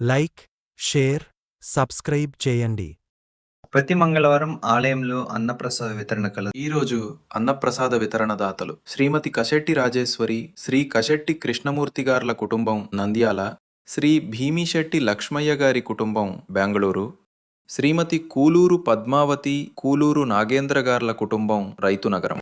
Like share subscribe చేయండి. ప్రతి మంగళవారం ఆలయంలో అన్నప్రసాద వితరణ కలదు ఈరోజు అన్నప్రసాద వితరణదాతలు శ్రీమతి కశెట్టి రాజేశ్వరి శ్రీ కశెట్టి కృష్ణమూర్తి గార్ల కుటుంబం నంద్యాల శ్రీ భీమిశెట్టి లక్ష్మయ్య గారి కుటుంబం బెంగళూరు శ్రీమతి కూలూరు పద్మావతి కూలూరు నాగేంద్ర గార్ల కుటుంబం రైతునగరం.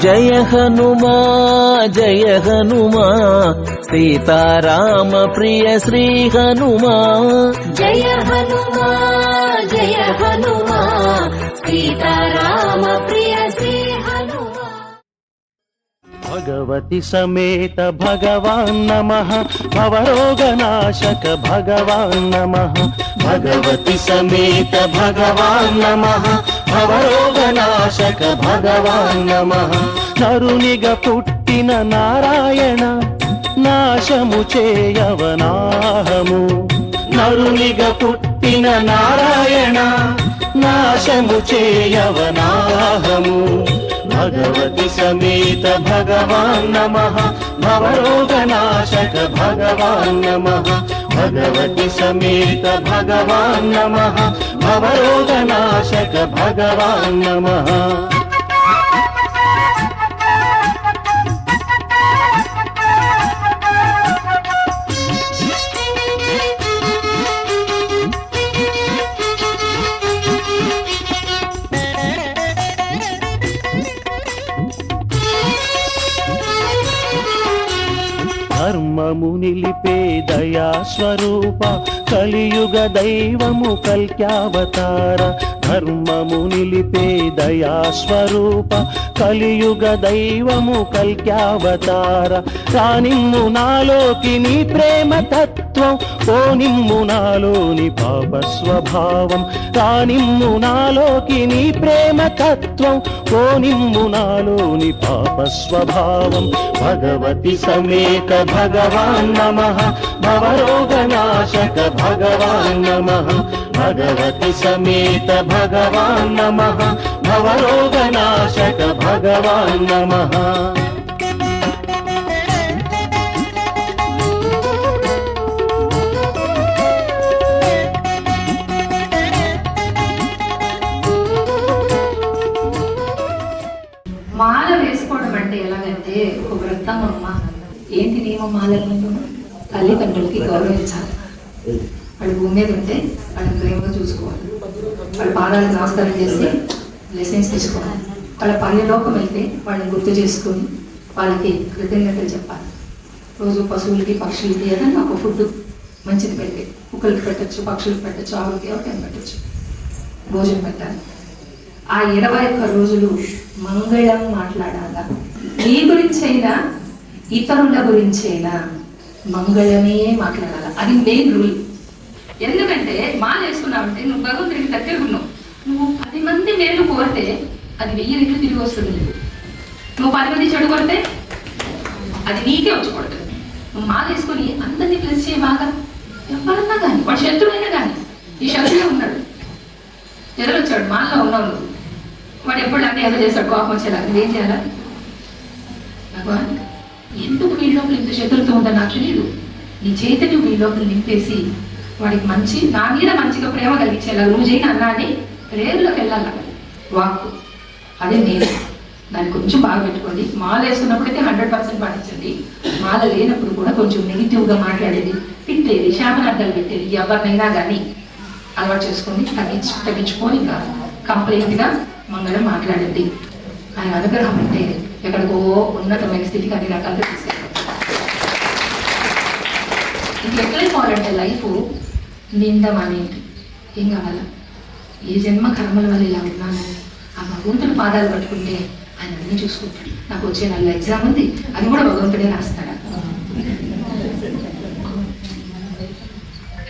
జయ హనుమా జయ హనుమా సీతారామ ప్రియ శ్రీ హనుమా. జయ హనుమా జయ హనుమా. భగవతి సమేత భగవాన్ నమ. భవరోగనాశక భగవాన్ నమ. భగవతి సమేత భగవాన్ నమ. భవరోగనాశక భగవాన్ నమ. నరునిగ పుట్టిన నారాయణ నాశము చేయవనాహము. నరునిగ పుట్టిన నారాయణ నాశము చేయవనాహము. భగవతి సమేత భగవాన్ నమ. భవరోగనాశక భగవాన్ నమ. భగవతి సమేత భగవాన్ నమ. భవరోగనాశక భగవాన్ నమ. ధర్మము నిలిపే దయా స్వరూప కలియుగ దైవము కల్క్యావతార ధర్మము నిలిపే దయాస్వరూప కలియుగ దైవము కల్క్యావతార. రానిమ్ము నాలోకి నీ ప్రేమ తత్వం ఓ నిమ్ము నాలోని పాప స్వభావం. రానిమ్ము నాలోకి నీ ప్రేమ తత్వం ఓ నిమ్ము నాలోని పాప స్వభావం. భగవతి సమేత భగవాన్ నమ భవరోగనాశక భగవాన్ నమ. భగవతి సమేత భగవాన్ నమ భవరోగనాశక భగవాన్ నమ మాల వేసుకోవడం అంటే ఎలాగంటే ఒక వ్రతం అమ్మ. ఏంటి నియమం మాలలు? తల్లిదండ్రులకి గౌరవించాలి. వాళ్ళు భూమి మీద ఉంటే వాళ్ళని ప్రేమగా చూసుకోవాలి. వాళ్ళ పాదాలకు నమస్కారం చేసి బ్లెస్సింగ్స్ తీసుకోవాలి. వాళ్ళ పల్లెలోకి వెళ్తే వాళ్ళని గుర్తు చేసుకొని వాళ్ళకి కృతజ్ఞతలు చెప్పాలి. రోజు పశువులకి పక్షులకి ఏదైనా ఒక ఫుడ్ మంచిది పెడితే కుక్కలకి పెట్టచ్చు పక్షులకు పెట్టచ్చు ఆవులకి ఎవరికైనా పెట్టచ్చు. భోజనం పెట్టాలి. ఆ ఇరవై ఒక్క రోజులు మంగళం మాట్లాడాలా? నీ గురించి అయినా ఇతరుల గురించి అయినా మంగళమే మాట్లాడాలా? అది మెయిన్ రూల్ ఎందుకంటే మాల వేసుకున్నావంటే నువ్వు భగవంతుడికి దగ్గర ఉన్నావు నువ్వు పది మంది మేలు కోరితే అది వెయ్యి రెట్లు తిరిగి వస్తుంది నువ్వు పది మంది చెడు కొడితే అది నీకే వచ్చకూడదు నువ్వు మాల వేసుకొని అందరినీ ప్లస్ చేయ బాగా ఎవరన్నా కానీ వాడు శత్రువైనా కానీ ఈ శత్రువే ఉన్నాడు. ఎదురొచ్చాడు మాల్లో ఉన్నావు నువ్వు వాడు ఎప్పుడు అంటే ఎలా చేశాడు కోపం వచ్చేలా నువ్వేం చేయాలా? భగవాన్ ఎందుకు వీళ్ళ లోపల ఇంత శత్రుత్వం ఉందో నాకు తెలియదు నీ చేతిని వీళ్ళ లోపల నింపేసి వాడికి మంచి నా మీద మంచిగా ప్రేమ కలిగించేలా నువ్వు చేయని అన్నాన్ని ప్రేరులోకి వెళ్ళాల వాక్కు. అదే నేను. దాన్ని కొంచెం బాగా పెట్టుకోండి. మాల వేసుకున్నప్పుడైతే హండ్రెడ్ పర్సెంట్ పాటించండి. మాల లేనప్పుడు కూడా కొంచెం నెగిటివ్గా మాట్లాడేది తిట్టేది శాపనార్థాలు పెట్టేది. ఎవరినైనా కానీ అలవాటు చేసుకొని తగ్గించు తగ్గించుకొని ఇంకా కంప్లైంట్గా మంగళం మాట్లాడండి. ఆయన అనుగ్రహం అంటే ఎక్కడికో ఉన్నతమైన స్థితికి అన్ని రకాలుగా తీసుకెళ్తాం ఇంక ఎట్లయిపోవాలంటే లైఫ్ నిందం అనేది. ఏం కావాలా? ఏ జన్మ కర్మల వల్ల ఇలా ఉన్నాను ఆ భగవంతుడి పాదాలు పట్టుకుంటే ఆయన అన్నీ చూసుకుంటాడు. నాకు వచ్చే నెల ఎగ్జామ్ ఉంది అది కూడా భగవంతుడే రాస్తాడా?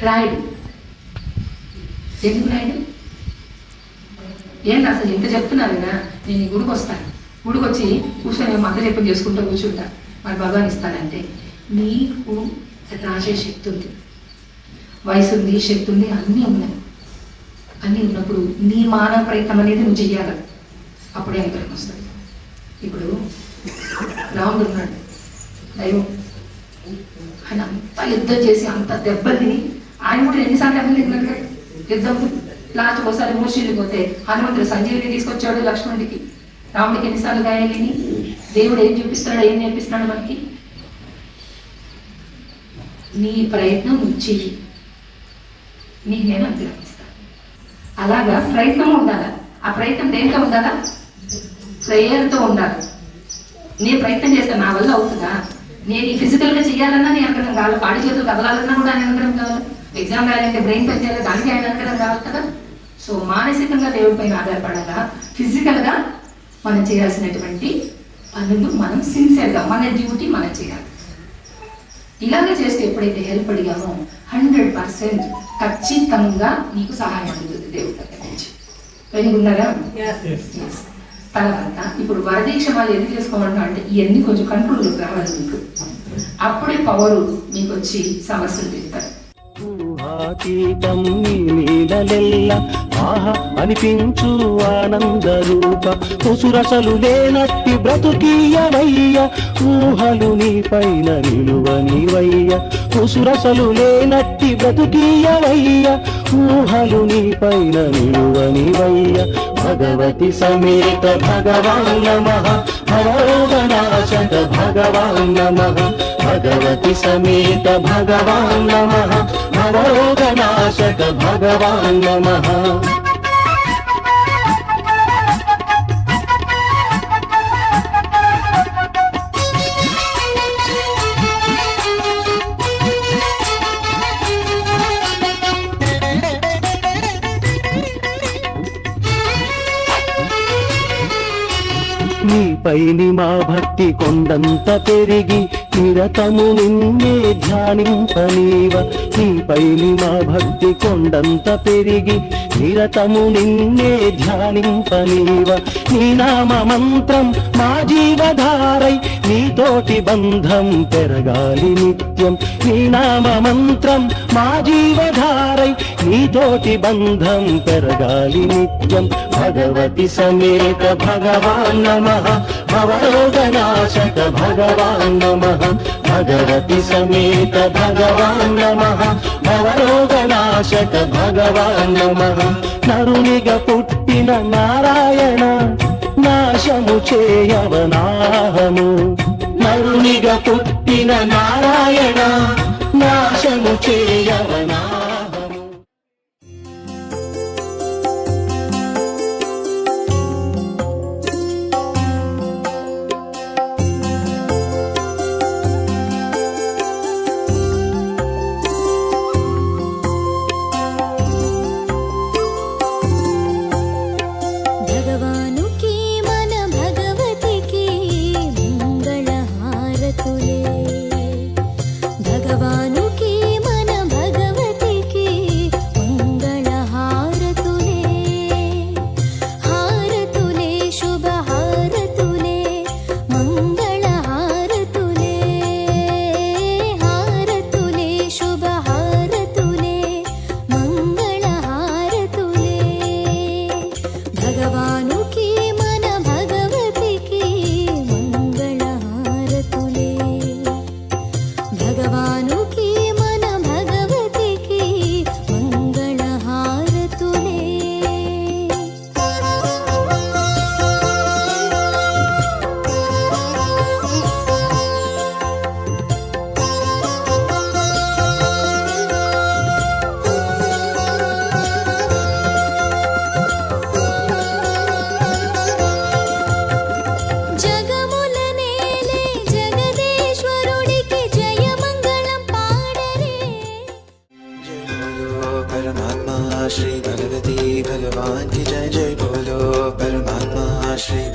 రాయుడు. ఎందుకు రాయుడు? ఏంటి అసలు ఎంత చెప్తున్నారు కదా? నేను ఈ గుడికి వస్తాను. గుడికి వచ్చి కూర్చొని మా చెప్పి చేసుకుంటూ కూర్చుంటా. మరి భగవాన్ ఇస్తానంటే నీకు రాసే శక్తి ఉంది. వయసు ఉంది శక్తి ఉంది అన్నీ ఉన్నాయి. అన్నీ ఉన్నప్పుడు నీ మానవ ప్రయత్నం అనేది నువ్వు చెయ్యాలి. అప్పుడే అంతరం వస్తుంది. ఇప్పుడు రాముడు ఉన్నాడు. దైవం ఆయన అంత యుద్ధం చేసి అంత దెబ్బతిని ఆయన కూడా ఎన్నిసార్లు దెబ్బలు యుద్ధం. లాస్ట్ ఒకసారి మూషిల్లు పోతే హనుమంతుడు సంజీవిని తీసుకొచ్చాడు లక్ష్మణుడికి. రాముడికి ఎన్నిసార్లు గాయాలిని దేవుడు ఏం చూపిస్తాడు ఏం నేర్పిస్తున్నాడు మనకి? నీ ప్రయత్నం చెయ్యి. నీకు నేను అనుగ్రహిస్తాను అలాగా ప్రయత్నం ఉండాలి? ఆ ప్రయత్నం దేంతో ఉండాలా? ప్రేయర్తో ఉండాలి? నేను ప్రయత్నం చేస్తే నా వల్ల అవుతుందా? నేను ఈ ఫిజికల్గా చేయాలన్నా నేను అనుగ్రహం కావాలి? పాడి చేతులు కదలాలన్నా కూడా ఆయన అనుగ్రహం కావాలి? ఎగ్జామ్ రాయాలంటే బ్రెయిన్ పని చేయాలి? దానికి ఆయన అనుగ్రహం కావాలి కదా? సో మానసికంగా దేవుడి పైన ఆధారపడాలా? ఫిజికల్గా మనం చేయాల్సినటువంటి పనులు మనం సిన్సియర్గా మన డ్యూటీ మనం చేయాలి. ఇలాగే చేస్తే ఎప్పుడైతే హెల్ప్ అడిగామో హండ్రెడ్ పర్సెంట్ ఖచ్చితంగా నీకు సహాయం అందుతుంది దేవుడి దగ్గర నుంచి. వినుకున్నారా Yes. తర్వాత ఇప్పుడు వరదీక్ష వాళ్ళు ఎందుకు చేసుకోమంటున్నా అంటే ఇవన్నీ కొంచెం కంట్రోల్లోకి రావాలి మీకు అప్పుడే పవరు మీకు వచ్చి సమస్యలు తీస్తారు ఊహాతీతం నీ నీడలెల్ల. ఆహ అనిపించు ఆనంద రూప. ఉసురసలు లేనట్టి బ్రతుకీయవయ్య ఊహలు నీ పైన నిలువనివయ్య ఉసురసలు లేనట్టి బ్రతుకీయవయ్య ఊహలు నీ పైన నిలువనివయ్య భగవతి సమేత భగవాన్ నమ. భవరోగనాశక భగవాన్ నమ. భగవతి సమేత భగవాన్ నమః. భవరోగనాశక భగవాన్ నమః. నీపైని మా భక్తి కొండంత పెరిగి నిరతము నిన్నే ధ్యానింపనీవ. నీపైని మా భక్తి కొండంత పెరిగి నిరతము నిన్నే ధ్యానింపనీవ. నీ నామ మంత్రం మా జీవధారై నీతోటి బంధం పెరగాలి నిత్యం. నీ నామ మంత్రం మా జీవధారై నీతోటి బంధం పెరగాలి నిత్యం. భగవతి సమేత భగవాన్ నమ. భవరోగనాశక భగవాన్ నమః. భగవతి సమేత భగవాన్ నమః. భవరోగనాశక భగవాన్ నమః. నరునిగా పుట్టిన నారాయణ. నాశము చేయవనాహము. నరునిగా పుట్టిన నారాయణ. నాశము చేయవనా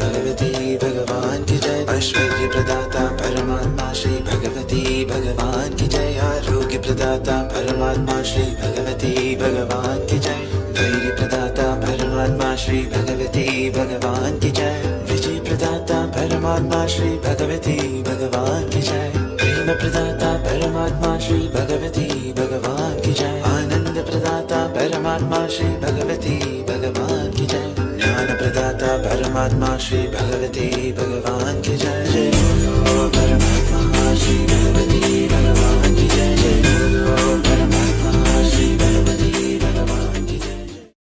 भगवती भगवान की जय। ऐश्वर्य प्रदाता परमात्मा श्री भगवती भगवान की जय। आरोग्य प्रदाता परमात्मा श्री भगवती भगवान की जय। धैर्य प्रदाता परमात्मा श्री भगवती भगवान की जय। विजय प्रदाता परमात्मा श्री भगवती भगवान की जय। प्रेम प्रदाता परमात्मा day.